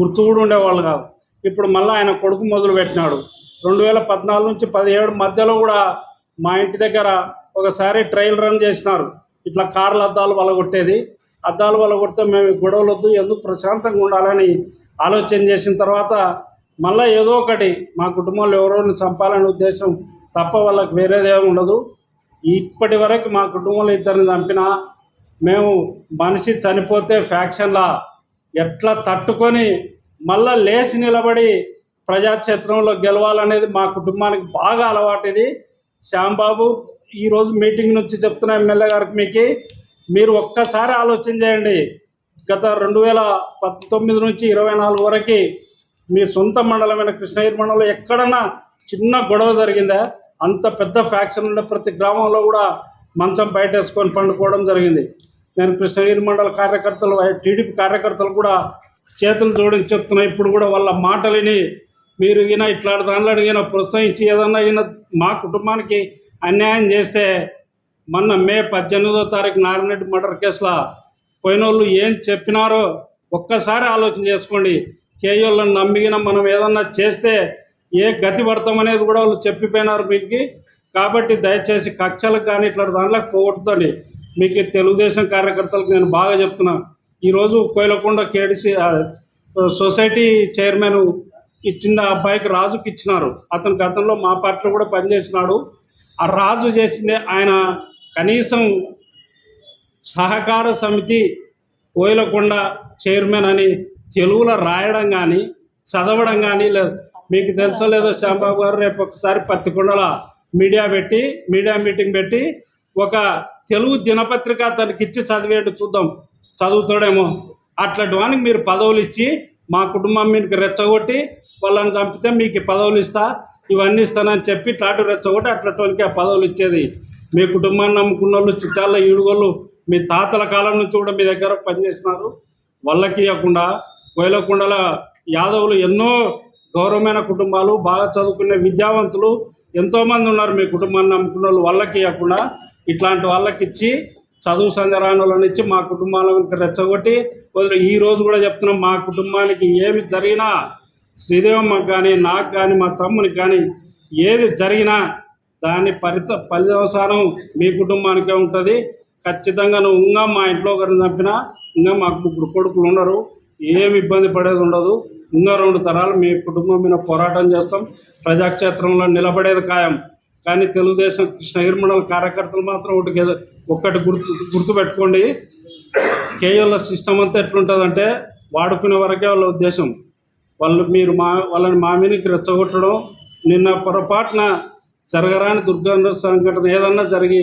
గుర్తు కూడా ఉండేవాళ్ళు కాదు. ఇప్పుడు మళ్ళీ ఆయన కొడుకు మొదలు పెట్టినాడు. రెండు వేల పద్నాలుగు నుంచి పదిహేడు మధ్యలో కూడా మా ఇంటి దగ్గర ఒకసారి ట్రయల్ రన్ చేసినారు. ఇట్లా కార్ల అద్దాలు వలగొట్టేది. అద్దాలు వలగొడితే మేము గొడవలు వద్దు ఎందుకు ప్రశాంతంగా ఉండాలని ఆలోచన చేసిన తర్వాత మళ్ళీ ఏదో ఒకటి మా కుటుంబంలో ఎవరోని చంపాలనే ఉద్దేశం తప్ప వాళ్ళకి వేరేదేమి ఉండదు. ఇప్పటి వరకు మా కుటుంబంలో ఇద్దరిని చంపినా మేము మనిషి చనిపోతే ఫ్యాక్షన్లా ఎట్లా తట్టుకొని మళ్ళా లేచి నిలబడి ప్రజాక్షేత్రంలో గెలవాలనేది మా కుటుంబానికి బాగా అలవాటు ఇది శ్యాంబాబు ఈరోజు మీటింగ్ నుంచి చెప్తున్న ఎమ్మెల్యే గారికి మీకు మీరు ఒక్కసారి ఆలోచన చేయండి. గత రెండు వేల పంతొమ్మిది నుంచి ఇరవై నాలుగు వరకు మీ సొంత మండలమైన కృష్ణగిరి మండలంలో ఎక్కడన్నా చిన్న గొడవ జరిగిందా? అంత పెద్ద ఫ్యాక్షన్ ఉండే ప్రతి గ్రామంలో కూడా మంచం బయట వేసుకొని పండుకోవడం జరిగింది. నేను కృష్ణగిరి మండల కార్యకర్తలు టీడీపీ కార్యకర్తలు కూడా చేతులు జోడించి చెప్తున్నా ఇప్పుడు కూడా వాళ్ళ మాటలని మీరు ఈయన ఇట్లాంటి దానిలో ఈయన ప్రోత్సహించి ఏదన్నా ఈయన మా కుటుంబానికి అన్యాయం చేస్తే మొన్న మే పద్దెనిమిదో తారీఖు నారాయణరెడ్డి మర్డర్ కేసులో పోయిన వాళ్ళు ఏం చెప్పినారో ఒక్కసారి ఆలోచన చేసుకోండి. కేయోళ్ళని నమ్మిగిన మనం ఏదన్నా చేస్తే ఏ గతి పడతామనేది కూడా వాళ్ళు చెప్పిపోయినారు మీకు. కాబట్టి దయచేసి కక్షలకు కానీ ఇట్లా దాంట్లోకి పోగొట్టుదండి మీకు తెలుగుదేశం కార్యకర్తలకు నేను బాగా చెప్తున్నా. ఈరోజు కోయిలకొండ కేడిసి సొసైటీ చైర్మన్ ఇచ్చిన అబ్బాయికి రాజుకి ఇచ్చినారు. అతను గతంలో మా పార్టీలో కూడా పనిచేసినాడు. ఆ రాజు చేసింది ఆయన కనీసం సహకార సమితి కోయలకొండ చైర్మన్ అని తెలుగులో రాయడం కానీ చదవడం కానీ లేదు మీకు తెలుసో లేదో శ్యాంబాబు గారు రేపు ఒకసారి పత్తికొండల మీడియా పెట్టి మీడియా మీటింగ్ పెట్టి ఒక తెలుగు దినపత్రిక తనకిచ్చి ఇచ్చి చూద్దాం. చదువుతాడేమో. అట్లాంటి వానికి మీరు పదవులు ఇచ్చి మా కుటుంబం మీకు రెచ్చగొట్టి వాళ్ళని చంపితే మీకు పదవులు ఇస్తా ఇవన్నీ ఇస్తానని చెప్పి తాటు రెచ్చగొట్టి అట్లాంటివానికి ఆ పదవులు ఇచ్చేది మీ కుటుంబాన్ని నమ్ముకున్న వాళ్ళు చిట్టాల ఈడుగోళ్ళు మీ తాతల కాలం నుంచి కూడా మీ దగ్గర పనిచేసినారు వాళ్ళకి ఇవ్వకుండా కోయలకొండల యాదవులు ఎన్నో గౌరవమైన కుటుంబాలు బాగా చదువుకునే విద్యావంతులు ఎంతోమంది ఉన్నారు మీ కుటుంబాన్ని నమ్ముకున్న వాళ్ళు వాళ్ళకి ఇవ్వకుండా. ఇట్లాంటి వాళ్ళకి ఇచ్చి చదువు సంధ్యరాణులను ఇచ్చి మా కుటుంబాలకు రెచ్చగొట్టి ఈ రోజు కూడా చెప్తున్నాం మా కుటుంబానికి ఏమి జరిగినా శ్రీదేవమ్మకు కానీ నాకు కానీ మా తమ్మునికి కానీ ఏది జరిగినా దాని పరిత పర్యవసానం మీ కుటుంబానికే ఉంటుంది. ఖచ్చితంగా నువ్వు ఇంకా మా ఇంట్లో ఒకరిని చంపినా ఇంకా మాకు ముగ్గురు కొడుకులు ఉన్నారు ఏమి ఇబ్బంది పడేది ఉండదు. ఇంకా రెండు తరాలు మీ కుటుంబం మీద పోరాటం చేస్తాం. ప్రజాక్షేత్రంలో నిలబడేది ఖాయం. కానీ తెలుగుదేశం కృష్ణగిరి మండల కార్యకర్తలు మాత్రం ఒకటి ఒక్కటి గుర్తు గుర్తుపెట్టుకోండి. కేఎల్ సిస్టమ్ అంతా ఎట్లుంటుందంటే వాడుకునే వరకే వాళ్ళ ఉద్దేశం. వాళ్ళు మీరు మా వాళ్ళని మా మీదకి రెచ్చగొట్టడం నిన్న పొరపాటున జరగరాని దుర్గంధ సంఘటన ఏదన్నా జరిగి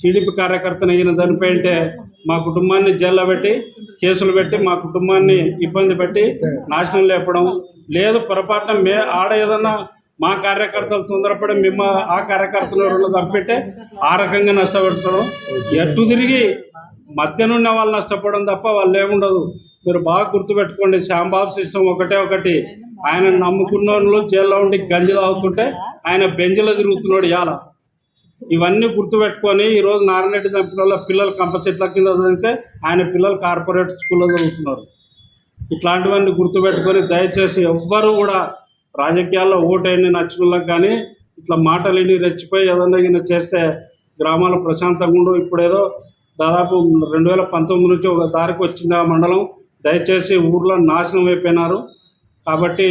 టీడీపీ కార్యకర్తను ఈయన చనిపోయింటే మా కుటుంబాన్ని జైల్లో పెట్టి కేసులు పెట్టి మా కుటుంబాన్ని ఇబ్బంది పెట్టి నాశనం లేపడం. లేదు పొరపాటున మే ఆడ ఏదన్నా మా కార్యకర్తలు తొందరపడి మేము ఆ కార్యకర్తలు రెండు చంపెట్టే ఆ రకంగా నష్టపెడతాడు ఎటు తిరిగి మధ్యనున్న వాళ్ళు నష్టపోవడం తప్ప వాళ్ళు ఏముండదు. మీరు బాగా గుర్తుపెట్టుకోండి శ్యాంబాబు సిస్టమ్ ఒకటే ఒకటి. ఆయన నమ్ముకున్న వాళ్ళు జైల్లో ఉండి గంజి తాగుతుంటే ఆయన బెంజ్లో తిరుగుతున్నాడు ఇవాళ. ఇవన్నీ గుర్తుపెట్టుకొని ఈరోజు నారాయణరెడ్డి చంపిన వాళ్ళ పిల్లలు కంపసెట్ల కింద చదివితే ఆయన పిల్లలు కార్పొరేట్ స్కూల్లో చదువుతున్నారు. ఇట్లాంటివన్నీ గుర్తుపెట్టుకొని దయచేసి ఎవ్వరూ కూడా రాజకీయాల్లో ఓటైన నచ్చిన కానీ ఇట్లా మాటలేని రెచ్చిపోయి ఏదన్నా ఈయన చేస్తే గ్రామాలు ప్రశాంతంగా ఉండు. ఇప్పుడేదో దాదాపు రెండు వేల పంతొమ్మిది నుంచి ఒక దారికి వచ్చింది ఆ మండలం. దయచేసి ఊర్లో నాశనం అయిపోయినారు. కాబట్టి